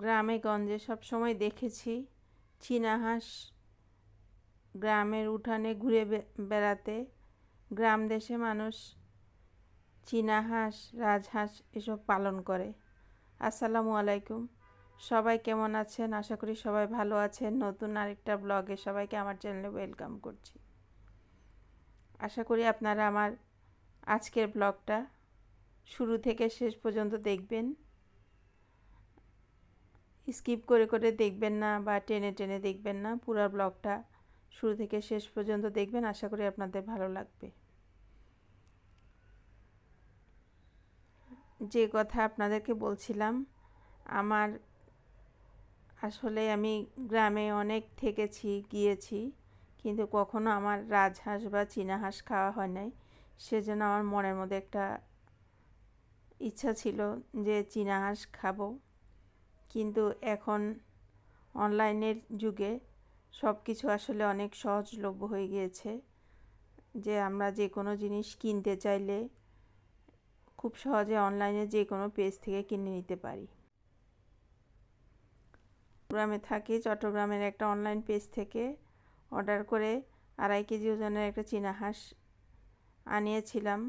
গ্রামে গঞ্জে সব সময় দেখেছি। চীনা হাঁস গ্রামের উঠানে ঘুরে বেড়াতে। গ্রাম দেশে মানুষ চীনা হাঁস রাজহাঁস এসব পালন করে। আসসালামু আলাইকুম। সবাই কেমন আছেন? আশা করি সবাই ভালো আছেন। নতুন আরেকটা ব্লগে সবাইকে আমার চ্যানেলে ওয়েলকাম করছি। আশা করি আপনারা আমার আজকের ব্লগটা শুরু থেকে শেষ পর্যন্ত দেখবেন। স্কিপ করে করে দেখবেন না বা টেনে টেনে দেখবেন না পুরো ব্লগটা। শুরু থেকে শেষ পর্যন্ত দেখবেন, আশা করি আপনাদের ভালো লাগবে। যে কথা আপনাদেরকে বলছিলাম, আমার আসলে আমি গ্রামে অনেক থেকেছি, গিয়েছি, কিন্তু কখনো আমার রাজহাঁস বা চীনা হাঁস খাওয়া হয় নাই। সেজন্য আমার মনের মধ্যে একটা ইচ্ছা ছিল যে চীনা হাঁস খাব। কিন্তু এখন অনলাইনের যুগে সব কিছু আসলে অনেক সহজলভ্য হয়ে গিয়েছে যে আমরা যে কোনো জিনিস কিনতে চাইলে খুব সহজে অনলাইনে যে কোনো পেজ থেকে কিনে নিতে পারি। চট্টগ্রামে থাকি, চট্টগ্রামের একটা অনলাইন পেজ থেকে অর্ডার করে আড়াই কেজি ওজনের একটা চীনা হাঁস আনিয়েছিলাম।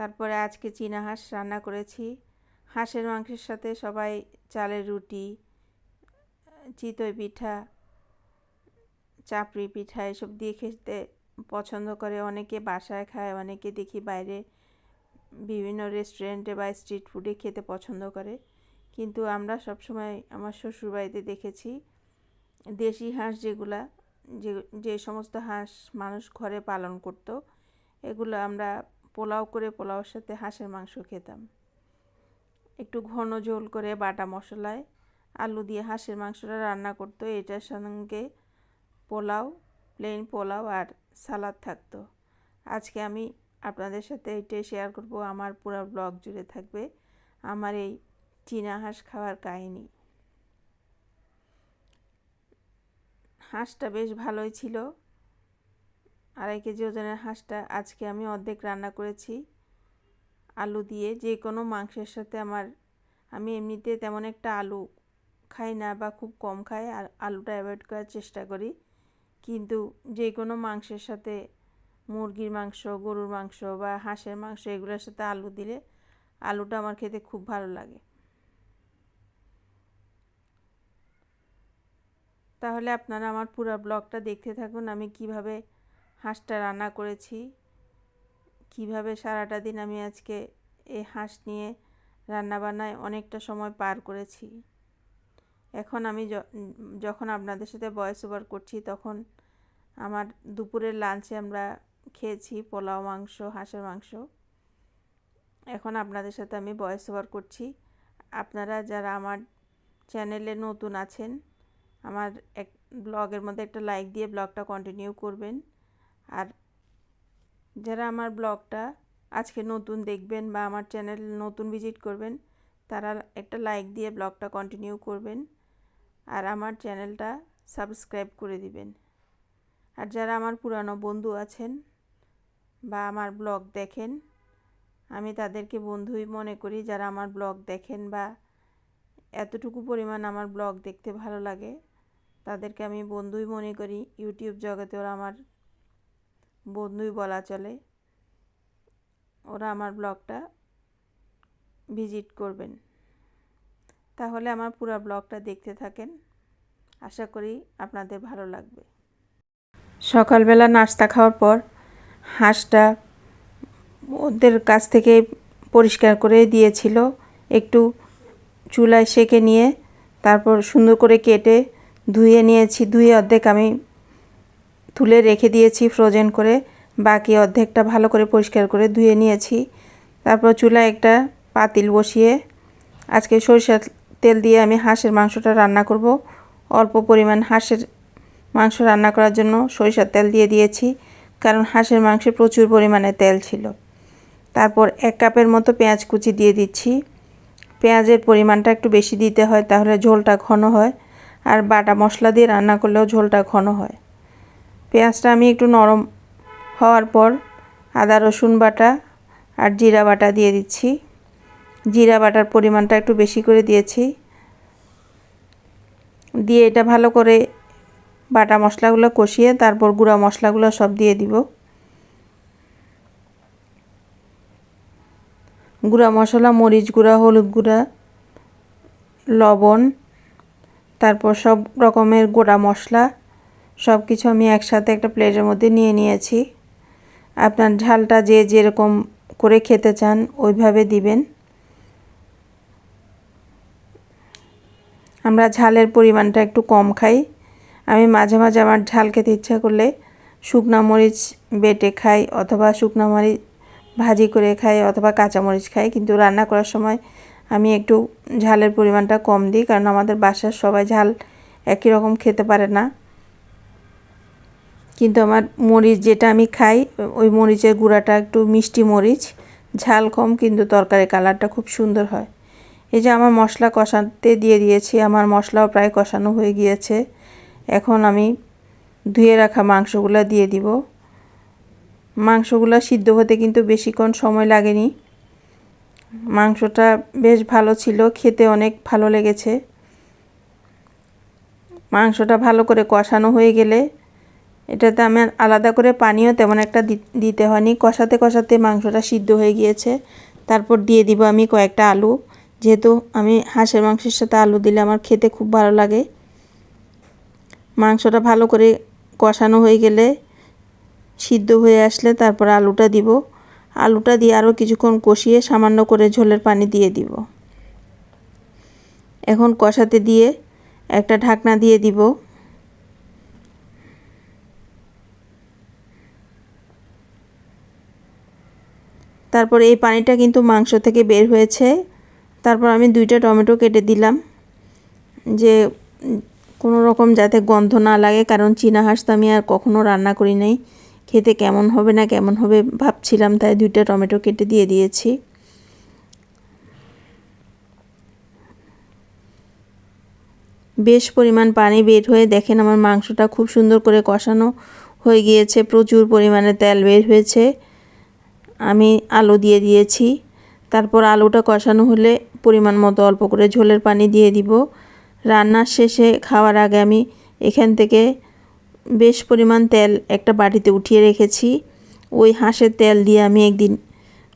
তারপরে আজকে চীনা হাঁস রান্না করেছি। হাঁসের মাংসের সাথে সবাই চালের রুটি, চিতই পিঠা, চাপড়ি পিঠা এসব দিয়ে খেতে পছন্দ করে। অনেকে বাসায় খায়, অনেকে দেখি বাইরে বিভিন্ন রেস্টুরেন্টে বা স্ট্রিট ফুডে খেতে পছন্দ করে। কিন্তু আমরা সবসময় আমার শ্বশুরবাড়িতে দেখেছি, দেশি হাঁস যেগুলা, যে যে সমস্ত হাঁস মানুষ ঘরে পালন করত, এগুলো আমরা পোলাও করে পোলাওর সাথে হাঁসের মাংস খেতাম। একটু ঘন ঝোল করে বাটা মশলায় আলু দিয়ে হাঁসের মাংসটা রান্না করতো। এটার সঙ্গে পোলাও প্লেন পোলাও আর সালাদ থাকতো। আজকে আমি আপনাদের সাথে এটাই শেয়ার করব। আমার পুরো ব্লগ জুড়ে থাকবে আমার এই চীনা হাঁস খাওয়ার কাহিনি। হাঁসটা বেশ ভালোই ছিল। আড়াই কেজি ওজনের হাঁসটা আজকে আমি অর্ধেক রান্না করেছি। আলু দিয়ে যে কোনো মাংসের সাথে আমার, আমি এমনিতে তেমন একটা আলু খাই না বা খুব কম খাই, আর আলুটা অ্যাভয়েড করার চেষ্টা করি। কিন্তু যে কোনো মাংসের সাথে, মুরগির মাংস, গরুর মাংস বা হাঁসের মাংস, এগুলোর সাথে আলু দিলে আলুটা আমার খেতে খুব ভালো লাগে। তাহলে আপনারা আমার পুরো ব্লগটা দেখতে থাকুন। আমি কীভাবে হাঁসটা রান্না করেছি। কীভাবে সারাটা দিন আমি আজকে এই হাঁস নিয়ে রান্নাবান্নায় অনেকটা সময় পার করেছি। এখন আমি যখন আপনাদের সাথে ভয়েস ওভার করছি, তখন আমার দুপুরের লাঞ্চে আমরা খেয়েছি পোলাও মাংস, হাঁসের মাংস। এখন আপনাদের সাথে আমি ভয়েস ওভার করছি। আপনারা যারা আমার চ্যানেলে নতুন আছেন, আমার এক ব্লগের মধ্যে একটা লাইক দিয়ে ব্লগটা কন্টিনিউ করবেন। আর যারা আমার ব্লগটা আজকে নতুন দেখবেন বা আমার চ্যানেল নতুন ভিজিট করবেন, তারা একটা লাইক দিয়ে ব্লগটা কন্টিনিউ করবেন আর আমার চ্যানেলটা সাবস্ক্রাইব করে দিবেন। আর যারা আমার পুরানো বন্ধু আছেন বা আমার ব্লগ দেখেন, আমি তাদেরকে বন্ধুই মনে করি যারা আমার ব্লগ দেখেন বা এতটুকু পরিমাণ আমার ব্লগ দেখতে ভালো লাগে, তাদেরকে আমি বন্ধুই মনে করি। ইউটিউব জগতে ওরা আমার বন্ধুই বলা চলে। ওরা আমার ব্লগটা ভিজিট করবেন। তাহলে আমার পুরো ব্লগটা দেখতে থাকেন। আশা করি আপনাদের ভালো লাগবে। সকালবেলা নাস্তা খাওয়ার পর হাঁসটা ওদের কাছ থেকে পরিষ্কার করে দিয়েছিল। একটু চুলায় সেকে নিয়ে তারপর সুন্দর করে কেটে ধুয়ে নিয়েছি। ধুয়ে অর্ধেক আমি তুলে রেখে দিয়েছি ফ্রোজেন করে। বাকি অর্ধেকটা ভালো করে পরিষ্কার করে ধুয়ে নিয়েছি। তারপর চুলায় একটা পাতিল বসিয়ে আজকে সরিষার তেল দিয়ে আমি হাঁসের মাংসটা রান্না করব। অল্প পরিমাণ হাঁসের মাংস রান্না করার জন্য সরিষার তেল দিয়ে দিয়েছি, কারণ হাঁসের মাংসে প্রচুর পরিমাণে তেল ছিল। তারপর এক কাপের মতো পেঁয়াজ কুচি দিয়ে দিচ্ছি। পেঁয়াজের পরিমাণটা একটু বেশি দিতে হয়, তাহলে ঝোলটা ঘন হয়। আর বাটা মশলা দিয়ে রান্না করলেও ঝোলটা ঘন হয়। পেঁয়াজটা আমি একটু নরম হওয়ার পর আদা, রসুন বাটা আর জিরা বাটা দিয়ে দিচ্ছি। জিরা বাটার পরিমাণটা একটু বেশি করে দিয়েছি। দিয়ে এটা ভালো করে বাটা মশলাগুলো কষিয়ে তারপর গুঁড়া মশলাগুলো সব দিয়ে দিব। গুঁড়া মশলা, মরিচ গুঁড়া, হলুদ গুঁড়া, লবণ, তারপর সব রকমের গোড়া মশলা সব কিছু আমি একসাথে একটা প্লেটের মধ্যে নিয়ে নিয়েছি। আপনার ঝালটা যে যেরকম করে খেতে চান, ওইভাবে দিবেন। আমরা ঝালের পরিমাণটা একটু কম খাই। আমি মাঝে মাঝে আমার ঝাল খেতে ইচ্ছা করলে শুকনা মরিচ বেটে খাই অথবা শুকনা মরিচ ভাজি করে খাই অথবা কাঁচামরিচ খাই, কিন্তু রান্না করার সময় আমি একটু ঝালের পরিমাণটা কম দিই, কারণ আমাদের বাসার সবাই ঝাল একই রকম খেতে পারে না। কিন্তু আমার মরিচ যেটা আমি খাই, ওই মরিচের গুঁড়াটা একটু মিষ্টি মরিচ, ঝাল কম কিন্তু তরকারি কালারটা খুব সুন্দর হয়। এই যে আমার মশলা কষাতে দিয়ে দিয়েছি, আমার মশলাও প্রায় কষানো হয়ে গিয়েছে। এখন আমি ধুয়ে রাখা মাংসগুলো দিয়ে দিব। মাংসগুলো সিদ্ধ হতে কিন্তু বেশিক্ষণ সময় লাগেনি। মাংসটা বেশ ভালো ছিল, খেতে অনেক ভালো লেগেছে। মাংসটা ভালো করে কষানো হয়ে গেলে এটাতে আমি আলাদা করে পানিও তেমন একটা দিতে হয়নি। কষাতে কষাতে মাংসটা সিদ্ধ হয়ে গিয়েছে। তারপর দিয়ে দিব আমি কয়েকটা আলু। যেহেতু আমি হাঁসের মাংসের সাথে আলু দিলে আমার খেতে খুব ভালো লাগে। মাংসটা ভালো করে কষানো হয়ে গেলে সিদ্ধ হয়ে আসলে তারপর আলুটা দিব। আলুটা দিয়ে আরও কিছুক্ষণ কষিয়ে সামান্য করে ঝোলের পানি দিয়ে দিব। এখন কষাতে দিয়ে একটা ঢাকনা দিয়ে দিব। তারপর এই পানিটা কিন্তু মাংস থেকে বের হয়েছে। তারপর আমি দুইটা টমেটো কেটে দিলাম, যে কোনো রকম যাতে গন্ধ না লাগে, কারণ চীনা হাঁস তো আমি আর কখনো রান্না করি নাই। খেতে কেমন হবে না কেমন হবে ভাবছিলাম, তাই দুইটা টমেটো কেটে দিয়ে দিয়েছি। বেশ পরিমাণ পানি বের হয়ে দেখেন আমার মাংসটা খুব সুন্দর করে কষানো হয়ে গিয়েছে, প্রচুর পরিমাণে তেল বের হয়েছে। আমি আলু দিয়ে দিয়েছি। তারপর আলুটা কষানো হলে পরিমাণ মতো অল্প করে ঝোলের পানি দিয়ে দিব। রান্নার শেষে খাওয়ার আগে আমি এখান থেকে বেশ পরিমাণ তেল একটা বাটিতে উঠিয়ে রেখেছি। ওই হাঁসের তেল দিয়ে আমি একদিন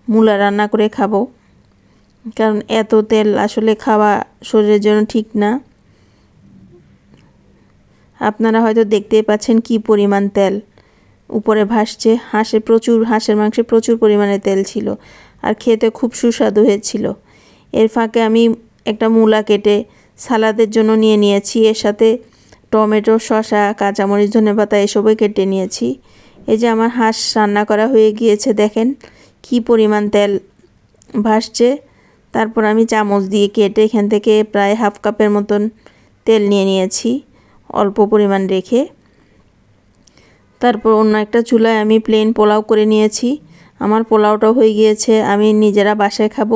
মূলা রান্না করে খাব। কারণ এত তেল আসলে খাওয়া শরীরের জন্য ঠিক না। আপনারা হয়তো দেখতেই পাচ্ছেন কি পরিমাণ তেল। উপরে ভাসছে। হাঁসে প্রচুর, হাঁসের মাংসে প্রচুর পরিমাণে তেল ছিল আর খেতে খুব সুস্বাদু হয়েছিল। এর ফাঁকে আমি একটা মূলা কেটে সালাদের জন্য নিয়ে নিয়েছি। এর সাথে টমেটো, শসা, কাঁচামরিচ ধনে পাতা এসবই কেটে নিয়েছি। এই যে আমার হাঁস রান্না করা হয়ে গিয়েছে, দেখেন কি পরিমাণ তেল ভাসছে। তারপর আমি চামচ দিয়ে কেটে এখান থেকে প্রায় হাফ কাপের মতন তেল নিয়ে নিয়েছি, অল্প পরিমাণ রেখে। তারপর অন্য একটা চুলায় আমি প্লেন পোলাও করে নিয়েছি। আমার পোলাওটাও হয়ে গিয়েছে, আমি নিজেরা বাসায় খাব।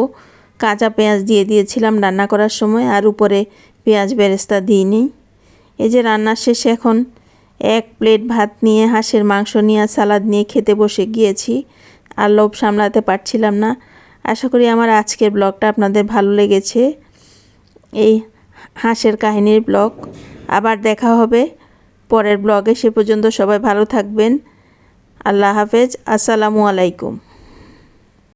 কাঁচা পেঁয়াজ দিয়ে দিয়েছিলাম রান্না করার সময়, আর উপরে পেঁয়াজ বেরেস্তা দিইনি। এই যে রান্নার শেষে এখন এক প্লেট ভাত নিয়ে, হাঁসের মাংস নিয়ে আর সালাদ নিয়ে খেতে বসে গিয়েছি। আর লোভ সামলাতে পারছিলাম না। আশা করি আমার আজকের ব্লগটা আপনাদের ভালো লেগেছে। এই হাঁসের কাহিনীর ব্লগ। আবার দেখা হবে। পরের ব্লগে সে পর্যন্ত সবাই ভালো থাকবেন। আল্লাহ হাফেজ। আসসালামু আলাইকুম।